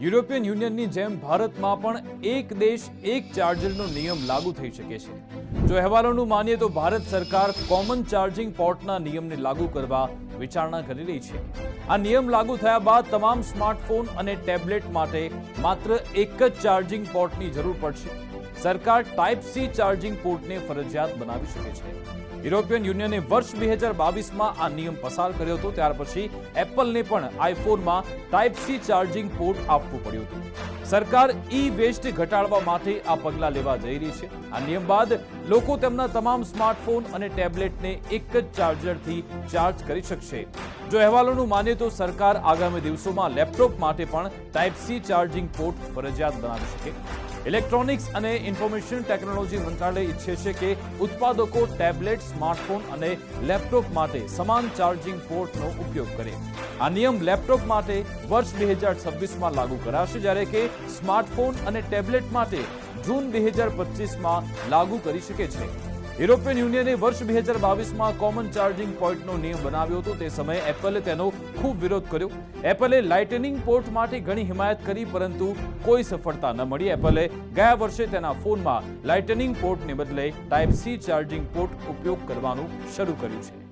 European યુનિયનની જેમ ભારતમાં પણ એક દેશ, એક ચાર્જરનો નિયમ લાગુ થઈ શકે છે. જો અહેવાલોનું માનીએ તો ભારત સરકાર કોમન ચાર્જિંગ પોર્ટના નિયમને લાગુ કરવા વિચારણા કરી રહી છે. આ નિયમ લાગુ થયા બાદ તમામ સ્માર્ટફોન અને ટેબ્લેટ માટે માત્ર એક જ ચાર્જિંગ પોર્ટની જરૂર પડશે. સરકાર ટાઈપ સી ચાર્જિંગ પોર્ટને ફરજિયાત બનાવી શકે છે. યુરોપિયન યુનિયને વર્ષ બે હજાર બાવીસમાં આ નિયમ પસાર કર્યો હતો, ત્યાર પછી એપલને પણ આઈફોનમાં ટાઈપ સી ચાર્જિંગ પોર્ટ આપવું પડ્યું હતું. સરકાર ઈ વેસ્ટ ઘટાડવા માટે આ પગલાં લેવા જઈ રહી છે. આ નિયમ બાદ લોકો તેમના તમામ સ્માર્ટફોન અને ટેબ્લેટને એક જ ચાર્જરથી ચાર્જ કરી શકશે. જો અહેવાલોનું માનીએ તો સરકાર આગામી દિવસોમાં લેપટોપ માટે પણ ટાઈપ સી ચાર્જિંગ પોર્ટ ફરજિયાત બનાવી શકે. ઇલેક્ટ્રોનિક્સ અને ઇન્ફોર્મેશન ટેકનોલોજી મંત્રાલય ઈચ્છે છે કે ઉત્પાદકો ટેબ્લેટ, સ્માર્ટફોન અને લેપટોપ માટે સમાન ચાર્જિંગ પોર્ટનો ઉપયોગ કરે. આ નિયમ લેપટોપ માટે વર્ષ બે હજાર છવ્વીસમાં લાગુ કરાશે જ્યારે કે સ્માર્ટફોન અને ટેબ્લેટ માટે જૂન બે હજાર પચીસમાં લાગુ કરી શકે છે. યુરોપિયન યુનિયને વર્ષ બે હજાર બાવીસમાં કોમન ચાર્જિંગ પોઈન્ટનો નિયમ બનાવ્યો હતો. તે સમયે એપલે તેનો ખૂબ વિરોધ કર્યો. એપલે લાઇટનિંગ પોર્ટ માટે ઘણી હિમાયત કરી, પરંતુ કોઈ સફળતા ન મળી. એપલે ગયા વર્ષે તેના ફોનમાં લાઇટનિંગ પોર્ટને બદલે ટાઈપ સી ચાર્જિંગ પોર્ટ ઉપયોગ કરવાનું શરૂ કર્યું છે.